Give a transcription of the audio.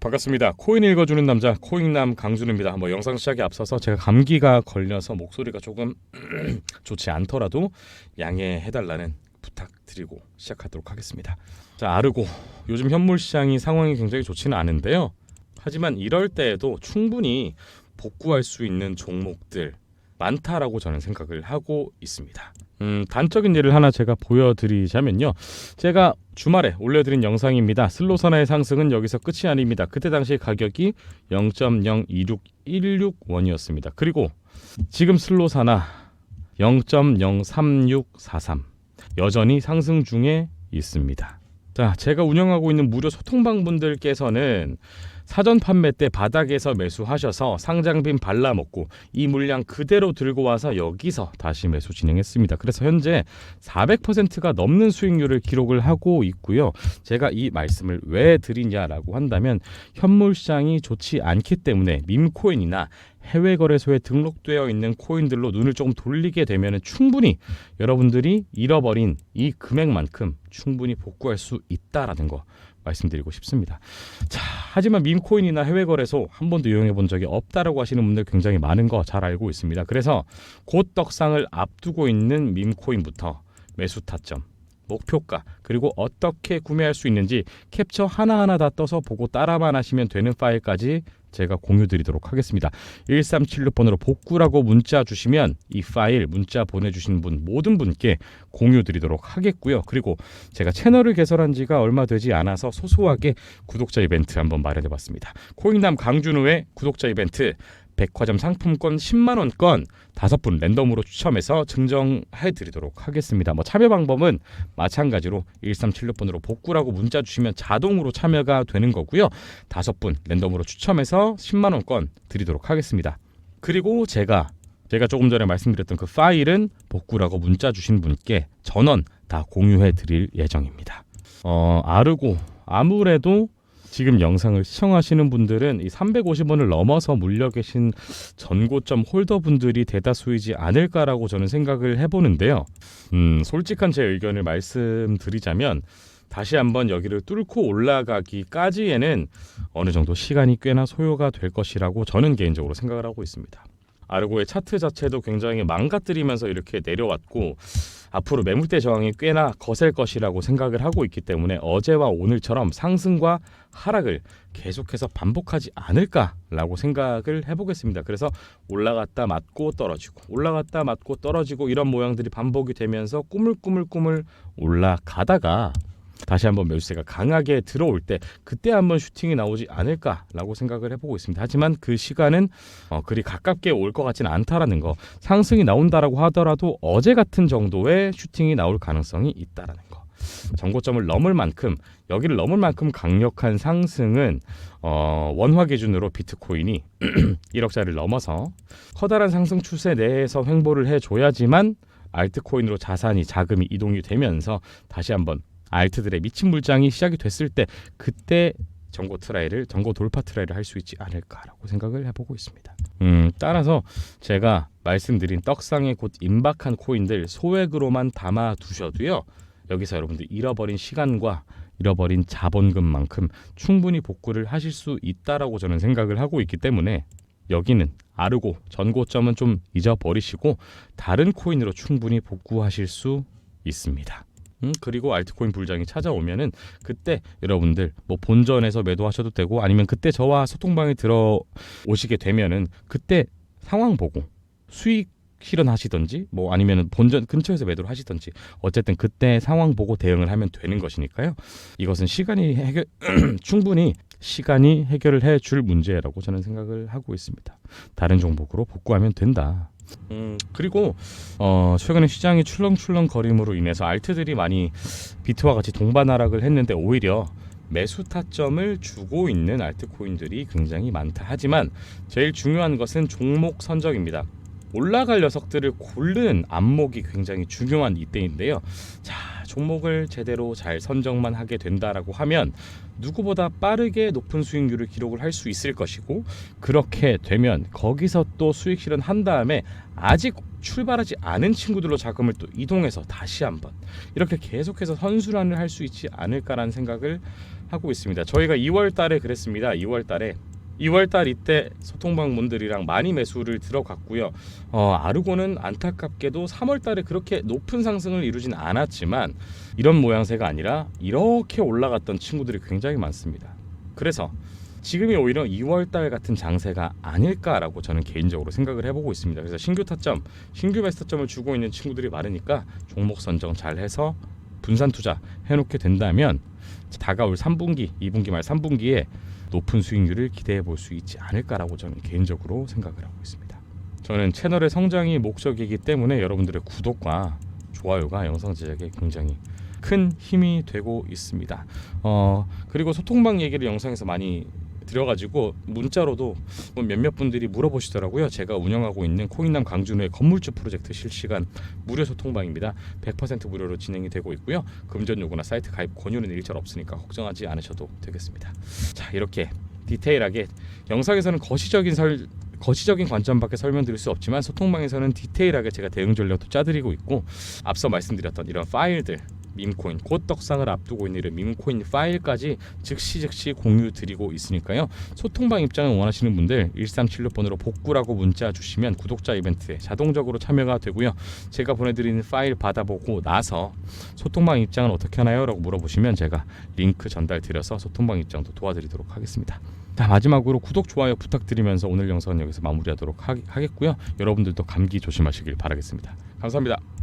반갑습니다. 코인 읽어주는 남자 코인남 강준우입니다. 뭐 영상 시작에 앞서서 제가 감기가 걸려서 목소리가 조금 좋지 않더라도 양해해달라는 부탁드리고 시작하도록 하겠습니다. 자 아르고 요즘 현물 시장이 상황이 굉장히 좋지는 않은데요. 하지만 이럴 때에도 충분히 복구할 수 있는 종목들 많다라고 저는 생각을 하고 있습니다. 음, 단적인 예를 하나 제가 보여드리자면요. 제가 주말에 올려드린 영상입니다. 슬로사나의 상승은 여기서 끝이 아닙니다. 그때 당시 가격이 0.2616원이었습니다. 그리고 지금 슬로사나 0.03643 여전히 상승 중에 있습니다. 자, 제가 운영하고 있는 무료 소통방 분들께서는 사전 판매 때 바닥에서 매수하셔서 상장빈 발라먹고 이 물량 그대로 들고 와서 여기서 다시 매수 진행했습니다. 그래서 현재 400%가 넘는 수익률을 기록을 하고 있고요. 제가 이 말씀을 왜 드리냐라고 한다면 현물 시장이 좋지 않기 때문에 밈코인이나 해외 거래소에 등록되어 있는 코인들로 눈을 조금 돌리게 되면 충분히 여러분들이 잃어버린 이 금액만큼 충분히 복구할 수 있다라는 거 말씀드리고 싶습니다. 자, 하지만 밈코인이나 해외 거래소 한 번도 이용해 본 적이 없다라고 하시는 분들 굉장히 많은 거 잘 알고 있습니다. 그래서 곧 떡상을 앞두고 있는 밈코인부터 매수 타점, 목표가 그리고 어떻게 구매할 수 있는지 캡처 하나하나 다 떠서 보고 따라만 하시면 되는 파일까지 제가 공유 드리도록 하겠습니다. 1376번으로 복구라고 문자 주시면 이 파일 문자 보내주신 분 모든 분께 공유 드리도록 하겠고요. 그리고 제가 채널을 개설한 지가 얼마 되지 않아서 소소하게 구독자 이벤트 한번 마련해 봤습니다. 코인남 강준우의 구독자 이벤트 백화점 상품권 10만 원권 다섯 분 랜덤으로 추첨해서 증정해 드리도록 하겠습니다. 뭐 참여 방법은 마찬가지로 1376번으로 복구라고 문자 주시면 자동으로 참여가 되는 거고요. 다섯 분 랜덤으로 추첨해서 10만 원권 드리도록 하겠습니다. 그리고 제가 제가 조금 전에 말씀드렸던 그 파일은 복구라고 문자 주신 분께 전원 다 공유해 드릴 예정입니다. 어, 아르고 아무래도 지금 영상을 시청하시는 분들은 이 350원을 넘어서 물려 계신 전고점 홀더분들이 대다수이지 않을까라고 저는 생각을 해보는데요. 음, 솔직한 제 의견을 말씀드리자면 다시 한번 여기를 뚫고 올라가기까지에는 어느 정도 시간이 꽤나 소요가 될 것이라고 저는 개인적으로 생각을 하고 있습니다. 아르고의 차트 자체도 굉장히 망가뜨리면서 이렇게 내려왔고 앞으로 매물대 저항이 꽤나 거셀 것이라고 생각을 하고 있기 때문에 어제와 오늘처럼 상승과 하락을 계속해서 반복하지 않을까라고 생각을 해보겠습니다. 그래서 올라갔다 맞고 떨어지고 올라갔다 맞고 떨어지고 이런 모양들이 반복이 되면서 꾸물꾸물꾸물 올라가다가 다시 한번 매수세가 강하게 들어올 때 그때 한번 슈팅이 나오지 않을까라고 생각을 해보고 있습니다. 하지만 그 시간은 어, 그리 가깝게 올 것 같지는 않다라는 거. 상승이 나온다라고 하더라도 어제 같은 정도의 슈팅이 나올 가능성이 있다라는 거. 정고점을 넘을 만큼 여기를 넘을 만큼 강력한 상승은 어, 원화 기준으로 비트코인이 1억짜리를 넘어서 커다란 상승 추세 내에서 횡보를 해줘야지만 알트코인으로 자산이 자금이 이동이 되면서 다시 한번 알트들의 미친 물장이 시작이 됐을 때 그때 정고 트라이를 정고 돌파 트라이를 할 수 있지 않을까라고 생각을 해보고 있습니다. 음, 따라서 제가 말씀드린 떡상에 곧 임박한 코인들 소액으로만 담아 두셔도요. 여기서 여러분들 잃어버린 시간과 잃어버린 자본금만큼 충분히 복구를 하실 수 있다라고 저는 생각을 하고 있기 때문에 여기는 아르고 전고점은 좀 잊어버리시고 다른 코인으로 충분히 복구하실 수 있습니다. 음, 그리고 알트코인 불장이 찾아오면은 그때 여러분들 뭐 본전에서 매도하셔도 되고 아니면 그때 저와 소통방에 들어 오시게 되면은 그때 상황 보고 수익 실현하시던지 뭐 아니면은 본전 근처에서 매도를 하시던지 어쨌든 그때 상황 보고 대응을 하면 되는 것이니까요. 이것은 시간이 해결 충분히 시간이 해결을 해 줄 문제라고 저는 생각을 하고 있습니다. 다른 종목으로 복구하면 된다. 음, 그리고 어, 최근에 시장이 출렁출렁 거림으로 인해서 알트들이 많이 비트와 같이 동반 하락을 했는데 오히려 매수 타점을 주고 있는 알트코인들이 굉장히 많다. 하지만 제일 중요한 것은 종목 선정입니다. 올라갈 녀석들을 고르는 안목이 굉장히 중요한 이때인데요. 자, 종목을 제대로 잘 선정만 하게 된다라고 하면 누구보다 빠르게 높은 수익률을 기록을 할 수 있을 것이고 그렇게 되면 거기서 또 수익 실현한 다음에 아직 출발하지 않은 친구들로 자금을 또 이동해서 다시 한번 이렇게 계속해서 선순환을 할 수 있지 않을까라는 생각을 하고 있습니다. 저희가 2월 달에 그랬습니다. 2월 달에 2월 달 이때 소통방문들이랑 많이 매수를 들어갔고요. 어, 아르고는 안타깝게도 3월 달에 그렇게 높은 상승을 이루진 않았지만 이런 모양새가 아니라 이렇게 올라갔던 친구들이 굉장히 많습니다. 그래서 지금이 오히려 2월 달 같은 장세가 아닐까라고 저는 개인적으로 생각을 해보고 있습니다. 그래서 신규 타점, 신규 베스트 점을 주고 있는 친구들이 많으니까 종목 선정 잘 해서 분산 투자 해놓게 된다면 다가올 3분기, 2분기 말 3분기에 높은 수익률을 기대해 볼 수 있지 않을까라고 저는 개인적으로 생각을 하고 있습니다. 저는 채널의 성장이 목적이기 때문에 여러분들의 구독과 좋아요가 영상 제작에 굉장히 큰 힘이 되고 있습니다. 어 그리고 소통방 얘기를 영상에서 많이 드려가지고 문자로도 뭐 몇몇 분들이 물어보시더라고요. 제가 운영하고 있는 코인남 강준호의 건물주 프로젝트 실시간 무료 소통방입니다. 100% 무료로 진행이 되고 있고요. 금전 요구나 사이트 가입 권유는 일절 없으니까 걱정하지 않으셔도 되겠습니다. 자 이렇게 디테일하게 영상에서는 거시적인 설 거시적인 관점밖에 설명드릴 수 없지만 소통방에서는 디테일하게 제가 대응 전략도 짜드리고 있고 앞서 말씀드렸던 이런 파일들 밈코인 곧 떡상을 앞두고 있는 이런 밈코인 파일까지 즉시 즉시 공유 드리고 있으니까요. 소통방 입장을 원하시는 분들 1376번으로 복구라고 문자 주시면 구독자 이벤트에 자동적으로 참여가 되고요. 제가 보내드리는 파일 받아보고 나서 소통방 입장은 어떻게 하나요? 라고 물어보시면 제가 링크 전달 드려서 소통방 입장도 도와드리도록 하겠습니다. 자 마지막으로 구독 좋아요 부탁드리면서 오늘 영상은 여기서 마무리하도록 하, 하겠고요. 여러분들도 감기 조심하시길 바라겠습니다. 감사합니다